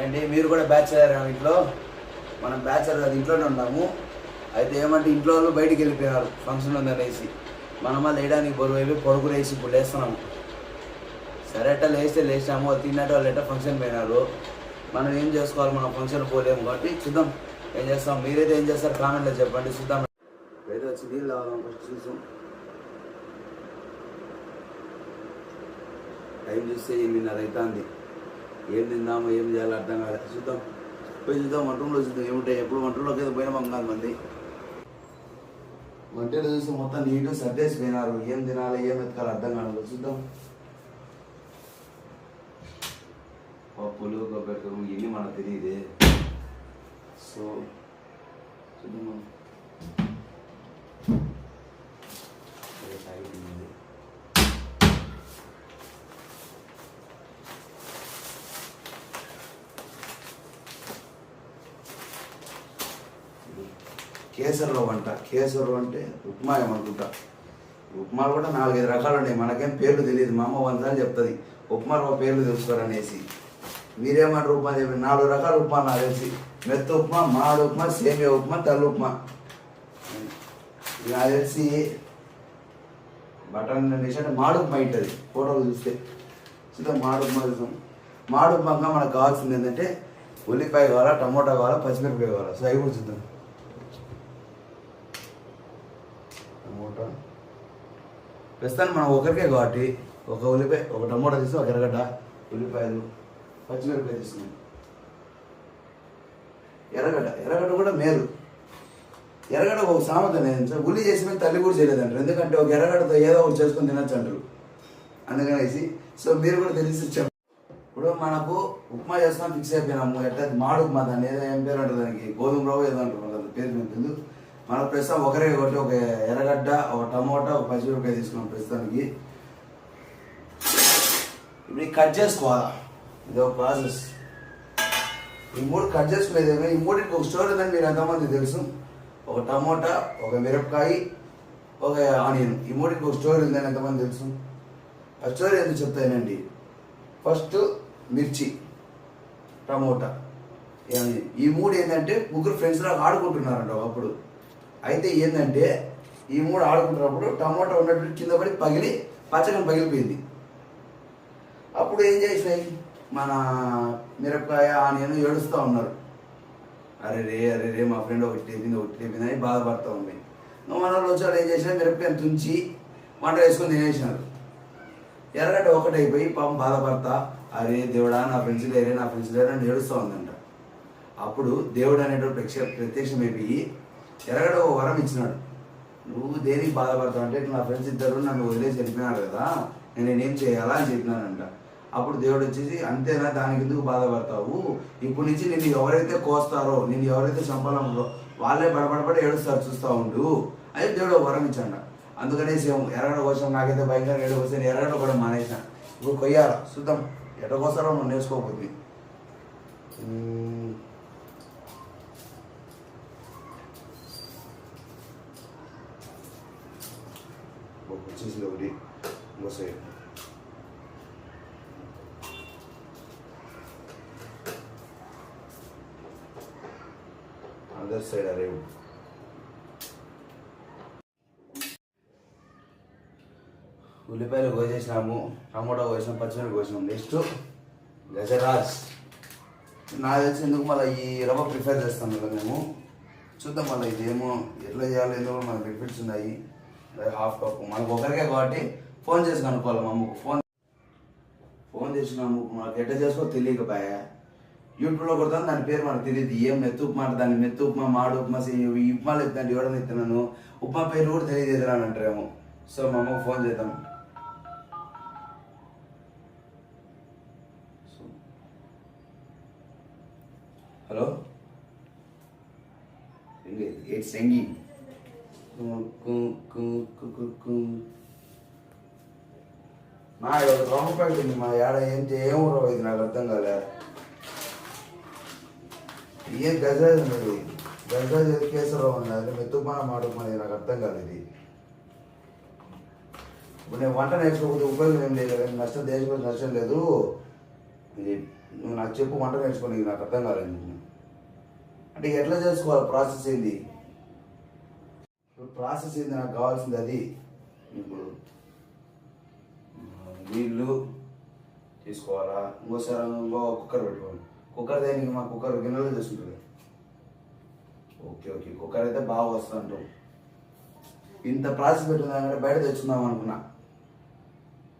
ఏంటి? మీరు కూడా బ్యాచులర్ ఇంట్లో? మనం బ్యాచులర్ అది ఇంట్లోనే ఉన్నాము అయితే ఏమంటే ఇంట్లో వాళ్ళు బయటికి వెళ్ళిపోయినారు ఫంక్షన్ ఉందనేసి మనం వాళ్ళు వేయడానికి బరువు పొడుగు వేసి ఇప్పుడు లేస్తున్నాము. సరే అట్ట లేస్తే లేచాము అది తిన్నట్టు వాళ్ళు ఎట్ట ఫంక్షన్ పోయినారు? మనం ఏం చేసుకోవాలి? మనం ఫంక్షన్ పోలేము కాబట్టి చూద్దాం. ఏం చేస్తాం? మీరైతే ఏం చేస్తారు? కామెంట్లో చెప్పండి. చూద్దాం. ఏదో వచ్చి నీళ్ళు కావాలి ఫస్ట్ చూసాం టైం చూస్తే ఎనిమిదిన్నర అవుతుంది ఏం తిందామో ఏం చేయాలో అర్థం కాలేదు. చూద్దాం. పోయి చూద్దాం. వంటలో చూద్దాం. ఏముంటాయి? ఎప్పుడు వంటలోకి ఏదో పోయినా కాదు మంది వంటలు చూస్తే మొత్తం నీటు సర్దేసి పోయినారు ఏం తినాలి ఏం వెతకాలి అర్థం కాదు చూద్దాం. పప్పులు కొబ్బరి ఇవన్నీ మనకు తెలియదే. సో చూద్దాం మనం ఏ సాయి తినేది. కేసర్లో వంట. కేసరు అంటే ఉప్మా ఏమనుకుంటా ఉప్మాలు కూడా నాలుగైదు రకాలు ఉన్నాయి. మనకేం పేర్లు తెలియదు. మా అమ్మ వంద చెప్తుంది. ఉప్మా ఒక పేర్లు తెలుసుకోరనేసి. మీరేమంటారు ఉప్మా చెప్పి నాలుగు రకాల ఉప్మా నాకు తెలిసి. మెత్త ఉప్మా మాడు ఉప్మా సేమియా ఉప్మా తల్లు ఉప్మా నాకు తెలిసి బటన్ అంటే మాడు ఉప్మా ఉంటుంది ఫోటోలు చూస్తే. చూస్తే మాడు ఉప్మా చూద్దాం మాడు ఉప్మాగా మనకు కావాల్సింది ఏంటంటే ఉల్లిపాయ కావాలా టమోటా కావాలా పచ్చిమిరపకాయ కావాలా? సో అవి కూడా చూద్దాం. టమోటా. ప్రస్తుతానికి మనం ఒకరికే కాబట్టి ఒక ఉల్లిపాయ ఒక టమోటా తీసి ఒక ఎర్రగడ్డ ఉల్లిపాయలు పచ్చిమిరపాయ తీసుకున్నాం ఎర్రగడ్డ ఎర్రగడ్డ కూడా మేలు. ఎర్రగడ్డ ఒక సామెత నేను ఉల్లి చేసిన తల్లి కూడా చేయలేదంటారు. ఎందుకంటే ఒక ఎర్రగడ్డతో ఏదో ఒకటి చేసుకొని తినచ్చు అంటారు. అందుకనేసి సో మీరు కూడా తెలిసి చెప్పండి ఇప్పుడు మనకు ఉప్మా చేస్తాం ఫిక్స్ అయిపోయినాము. ఎట్లా మాడు ఉప్మా దాన్ని? ఏదో ఏం పేరు అంటారు దానికి? గోధుమ రవ్వ ఏదో అంటారు. పేరు మన ప్రస్తుతం ఒకరే ఒకటి ఒక ఎర్రగడ్డ ఒక టమోటా ఒక పచ్చిమిరపకాయ తీసుకున్నాం ప్రస్తుతానికి. ఇప్పుడు కట్ చేసుకోవాలా? ఇది ఒక ప్రాసెస్. ఈ మూడు కట్ చేసుకునేది ఏమో? ఈ మూడింటికి ఒక స్టోర్ ఉందని మీరు ఎంతమంది తెలుసు. ఒక టమోటా ఒక మిరపకాయ ఒక ఆనియన్. ఈ మూడింటికి ఒక స్టోర్ ఉందని ఎంతమంది తెలుసు? ఆ స్టోరీ ఎందుకు చెప్తానండి? ఫస్ట్ మిర్చి టమోటా ఈ మూడు ఏంటంటే ముగ్గురు ఫ్రెండ్స్ లాగా ఆడుకుంటున్నారంట అప్పుడు అయితే ఏంటంటే ఈ మూడు ఆడుకుంటున్నప్పుడు టమోటా ఉన్నట్టు కింద పడి పగిలి పచ్చగా పగిలిపోయింది. అప్పుడు ఏం చేసినాయి? మన మిరపకాయ ఆనియన్ ఏడుస్తూ ఉన్నారు. అరే రే అరే రే మా ఫ్రెండ్ ఒకటి లేపింది ఒకటి లేపింది అని బాధపడుతూ ఉంది. మన రోజు ఏం చేసినా మిరపకాయలు తుంచి వంట వేసుకొని తినేసినారు. ఎర్రగడ్డ ఒకటైపోయి పాపం బాధపడతా అరే దేవుడా నా ఫ్రెండ్స్ లేరే నా ఫ్రెండ్స్ లేరే అని ఏడుస్తూ ఉందంట. అప్పుడు దేవుడు అనేటువంటి ప్రత్యక్ష ప్రత్యక్షమైపోయి ఎరగడో ఒక వరం ఇచ్చినాడు. నువ్వు దేనికి బాధపడతావు? అంటే నా ఫ్రెండ్స్ ఇద్దరు నన్ను వదిలేసి వెళ్ళిపోయినారు కదా నేను నేనేం చేయాలా? అని చెప్పినానంట అప్పుడు దేవుడు వచ్చేసి అంతేనా దానికి ఎందుకు బాధపడతావు? ఇప్పుడు నుంచి నేను ఎవరైతే కోస్తారో నేను ఎవరైతే చంపాలనుకో వాళ్ళే బడబడబడి ఏడుస్తారు చూస్తూ ఉండు. అని దేవుడు ఒక వరం ఇచ్చాడ అందుకనేసి ఎరగడ కోసం నాకైతే భయంకరంగా ఏడు కోసం నేను కూడా మానేసాను. ఇప్పుడు కొయ్యాల? చూద్దాం ఎట కోస్తారో మనం నేర్చుకోకపోతుంది వచ్చేసింది ఒకటి ఇంకో సైడ్ అదర్ సైడ్ అరే ఉల్లిపాయలు కోసేసినాము టమోటా కోసినాం పచ్చిమిరపకాయ కోసినాం నెక్స్ట్ గజరాజ్ నాకు తెలిసి ఎందుకు మళ్ళీ ఈ రవ్వ ప్రిఫర్ చేస్తాం కదా మేము చూద్దాం మళ్ళీ ఇదేమో ఎట్లా చేయాలో ఎందుకు మనకు బెనిఫిట్స్ ఉన్నాయి హాఫ్ కప్ మనకు ఒకరికే కాబట్టి ఫోన్ చేసి కనుక్కోవాలి మా అమ్మకు. ఫోన్ ఫోన్ చేసినాము మాకు ఎట్లా చేసుకో తెలియకపోయా యూట్యూబ్లో కొడతాను దాని పేరు మనకు తెలియదు. ఏం మెత్తు ఉప్మా అంటే దాన్ని మెత్తు ఉప్మా మాడు ఉప్మా ఈ ఉప్మాలు ఎత్తాను ఎవడని ఎత్తున్నాను ఉప్మా పేరు కూడా తెలియదు అంటారేమో. సో మా అమ్మకు ఫోన్ చేద్దాం. హలో ఇట్స్ సింగింగ్ మా ఒక రౌండ్ ప్యాకెట్ ఉంది మా ఏడ ఏం ఏం ఊరవ ఇది నాకు అర్థం కాలే ఏం గజరాజ్ ఉన్నది గజరాజ్ కేసరావు ఉన్నది మెత్తుమాన మాడుకున్నది నాకు అర్థం కాలేదు ఇది ఇప్పుడు నేను వంట నేర్చుకోకపోతే ఉపయోగం ఏం లేదు నష్టం దేశం నష్టం లేదు ఇది నువ్వు నాకు చెప్పు వంట నేర్చుకో నీకు నాకు అర్థం కాలేదు. అంటే ఎట్లా చేసుకోవాలి? ప్రాసెస్ ఏంది? ఇప్పుడు ప్రాసెస్ ఏంది? నాకు కావాల్సింది అది. ఇప్పుడు నీళ్ళు తీసుకోవాలా? ఇంకోసారి ఇంకో కుక్కర్ పెట్టుకోండి. కుక్కర్ దానికి? మా కుక్కర్ గిన్నెలో చేసుకుంటుంది ఓకే ఓకే. కుక్కర్ అయితే బాగా వస్తుంటాం ఇంత ప్రాసెస్ పెట్టుకుందామంటే బయట తెచ్చుకుందాం అనుకున్నా.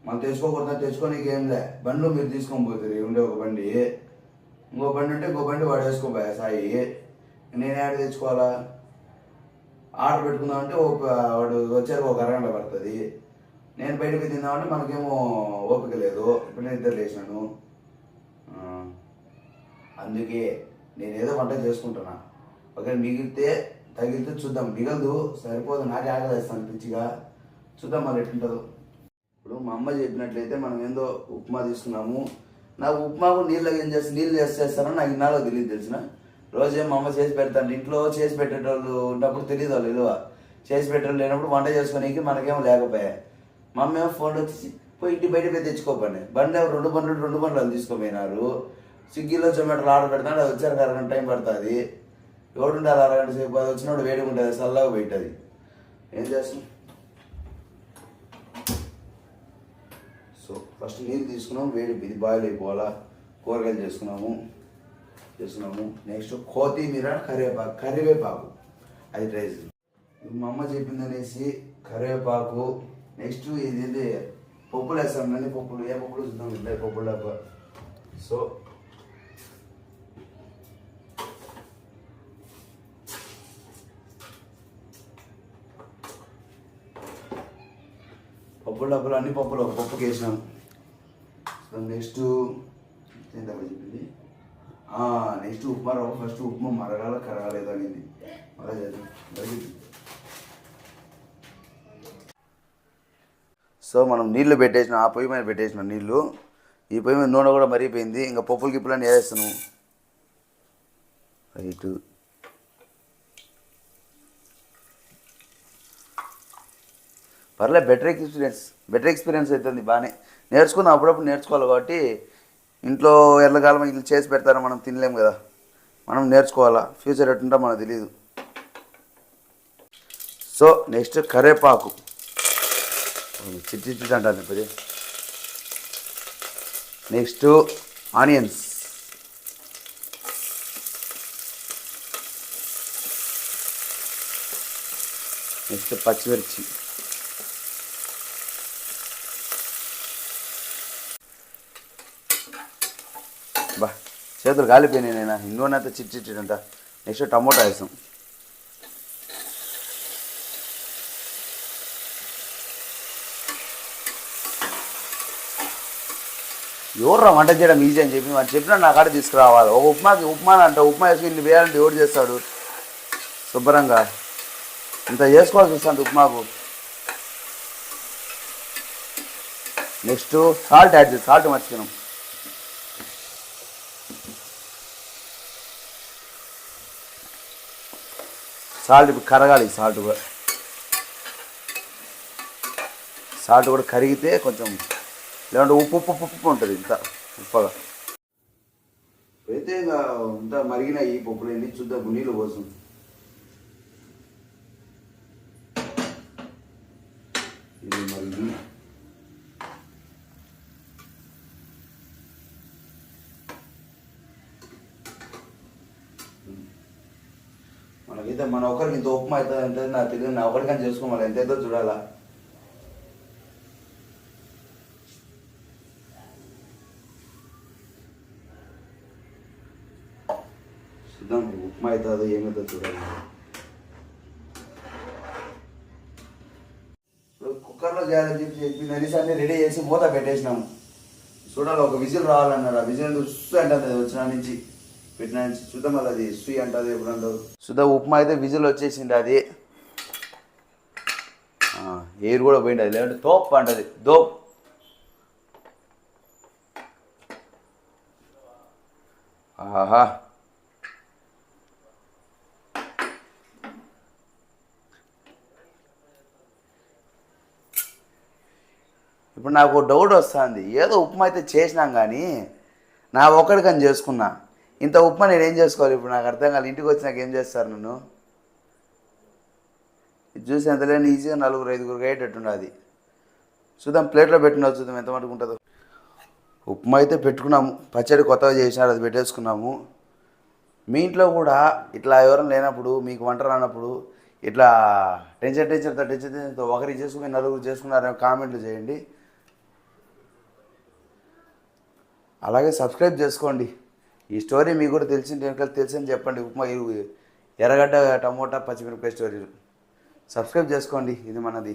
మనం తెచ్చుకోకూడదు? తెచ్చుకోనికి ఏం లే. బండ్లు మీరు తీసుకొని పోతుంది ఉండే ఒక బండి. ఇంకో బండి ఉంటే ఇంకో బండి వాడేసుకోబోయా సాయి. నేను యాడ తెచ్చుకోవాలా? ఆర్డర్ పెట్టుకుందామంటే అంటే ఒక వాడు వచ్చారు ఒక అరగంట పడుతుంది. నేను బయటకు తిందామంటే మనకేమో ఓపిక లేదు. ఇప్పుడు నేను ఇద్దరు లేచినాను అందుకే నేను ఏదో వంట చేసుకుంటున్నా. ఒకవేళ మిగిలితే తగిలితే చూద్దాం. మిగలదు సరిపోదు. నాకే ఆగలేస్తాను పిచ్చిగా. చూద్దాం మరి ఎట్లుంటుందో. ఇప్పుడు మా అమ్మ చెప్పినట్లయితే మనం ఏందో ఉప్మా తీసుకున్నాము. నాకు ఉప్మాకు నీళ్ళు ఏం చేస్తే నీళ్ళు చేసి చేస్తారో నాకు ఇన్నాళ్ళు తెలియదు తెలిసిన? రోజే మా అమ్మ చేసి పెడతాను ఇంట్లో చేసి పెట్టేటోళ్ళు ఉన్నప్పుడు తెలియదు వాళ్ళు విలువ చేసి పెట్టడం లేనప్పుడు వంట చేసుకోనికి మనకేమో లేకపోయా. మా అమ్మ ఏమో ఫోన్ వచ్చి పోయి ఇంటి బయట పోయి తెచ్చుకోపండి. బండి రెండు బండ్లు రెండు బండ్లు తీసుకోపోయినారు. స్విగ్గీలో జొమాటోలో ఆర్డర్ పెడతాను. అది వచ్చారు అరగంట టైం పడుతుంది. ఎవడుండాలి అరగంట సేపు అది వచ్చినప్పుడు వేడిగా ఉంటుంది. చల్లగా పెట్టది ఏం చేస్తాం? సో ఫస్ట్ నీళ్ళు తీసుకున్నాము వేడి ఇది బాయిల్ అయిపోవాలా? కూరగాయలు చేసుకున్నాము. చేస్తున్నాము. నెక్స్ట్ కొత్తిమీర కరివేపాకు కరివేపాకు. అది ట్రై మా అమ్మ చెప్పింది అనేసి కరివేపాకు. నెక్స్ట్ ఇది ఇది పప్పులు వేస్తాం కానీ పప్పులు. ఏ పప్పులు చూద్దాం ఇట్లా పప్పులు డబ్బా సో పప్పుల డబ్బులు అన్ని పప్పులు ఒక పప్పుకి వేసినాం. సో నెక్స్ట్ ఎంత చెప్పింది? నెక్స్ట్ ఉప్మా రవ్వ ఫస్ట్ ఉప్మా మరగాల కరగాలేదు అనేది. అలా చేద్దాం. సో మనం నీళ్ళు పెట్టేసిన ఆ పొయ్యి మీద పెట్టేసిన నీళ్ళు ఈ పొయ్యి మీద నూనె కూడా మరిగిపోయింది. ఇంకా పప్పులు గిప్పులని వేసేస్తాను రైట్ పర్లే బెటర్ ఎక్స్పీరియన్స్ బెటర్ ఎక్స్పీరియన్స్ అవుతుంది బాగానే నేర్చుకుందాం అప్పుడప్పుడు నేర్చుకోవాలి కాబట్టి ఇంట్లో ఎల్లకాలం ఇట్లా చేసి పెడతారో మనం తినలేం కదా. మనం నేర్చుకోవాలా? ఫ్యూచర్ ఎట్టుంటో మనకు తెలియదు సో నెక్స్ట్ కరేపాకు. చిట్టి చిట్టి అంటాను ఇప్పుడు నెక్స్ట్ ఆనియన్స్. నెక్స్ట్ పచ్చిమిర్చి. బా చేతులు కాలిపోయినాయి నేను ఇంకోనైతే చిట్ చిట్టి అంట నెక్స్ట్ టమోటా వేసాం. ఎవర్రా వంట చేయడం ఈజీ అని చెప్పి వాడు చెప్పినా నా కాడ తీసుకురావాలి. ఒక ఉప్మాకి ఉప్మా అంట ఉప్మా వేసుకుని ఇన్ని వేయాలంటే ఎవరు చేస్తాడు? శుభ్రంగా. ఇంత చేసుకోవాల్సి వస్తుంది ఉప్మాకు. నెక్స్ట్ సాల్ట్ యాడ్ చేసి సాల్ట్ మర్చిపోయినాం. సాల్ట్ ఇప్పుడు కరగాలి సాల్ట్ కూడా. సాల్ట్ కూడా కరిగితే కొంచెం లేదంటే ఉప్పు ఉప్పు ఉప్పు ఉంటుంది ఇంత ఉప్పగా. అయితే ఇంకా ఇంత మరిగిన ఈ పప్పులు ఎన్ని చూద్దాం నీళ్ళు కోసం ఇది మరిగి మనకైతే మన ఒకరికి ఇంత ఉప్మా అవుతుంది అంటే నాకు తెలియదు నా ఒకరికని చేసుకోవాలి ఎంత అవుతుందో చూడాలా? చూద్దాం ఉప్మా అవుతుందో ఏమవుతుందో చూడాలి? ఇప్పుడు కుక్కర్లో చేయాలని చెప్పి చెప్పి నలిసి అన్ని రెడీ చేసి మూత పెట్టేసినాము. చూడాలి ఒక విజిల్ రావాలన్నారు ఆ విజిల్ చూస్తూ అంటే వచ్చిన నుంచి. పెట్టిన నుంచి చూద్దాం మళ్ళీ అది సుయి అంటుంది ఎప్పుడు అంటారు? చూద్దాం ఉప్మా అయితే విజిల్ వచ్చేసింది అది. ఎయిర్ కూడా పోయింది అది. లేదంటే తోప్ అంటది. దోప్. ఆహా. ఇప్పుడు నాకు డౌట్ వస్తుంది. ఏదో ఉప్మా అయితే చేసినాం కానీ నా ఒక్కడికని చేసుకున్నా. ఇంత ఉప్మా నేను ఏం చేసుకోవాలి ఇప్పుడు? నాకు అర్థం కాదు ఇంటికి వచ్చి నాకు ఏం చేస్తారు నన్ను? ఇది చూసి ఎంత లేని ఈజీగా నలుగురు ఐదుగురు అయ్యేటట్టు అది. చూద్దాం ప్లేట్లో పెట్టిన చూద్దాం ఎంత మటుకు ఉంటుందో. ఉప్మా అయితే పెట్టుకున్నాము. పచ్చడి కొత్తగా చేసినారు అది పెట్టేసుకున్నాము. మీ ఇంట్లో కూడా ఇట్లా ఎవరైనా లేనప్పుడు మీకు వంట రానప్పుడు ఇట్లా టెన్షన్ టెన్షన్తో టెన్షన్ టెన్షన్తో ఒకరి చేసుకుని నలుగురు చేసుకున్నారని కామెంట్లు చేయండి. అలాగే సబ్స్క్రైబ్ చేసుకోండి. ఈ స్టోరీ మీకు కూడా తెలిసింది వెనకాల తెలిసింది చెప్పండి. ఉప్మా ఎర్రగడ్డ టమోటా పచ్చిమిరపకాయ స్టోరీలు. సబ్స్క్రైబ్ చేసుకోండి ఇది మనది.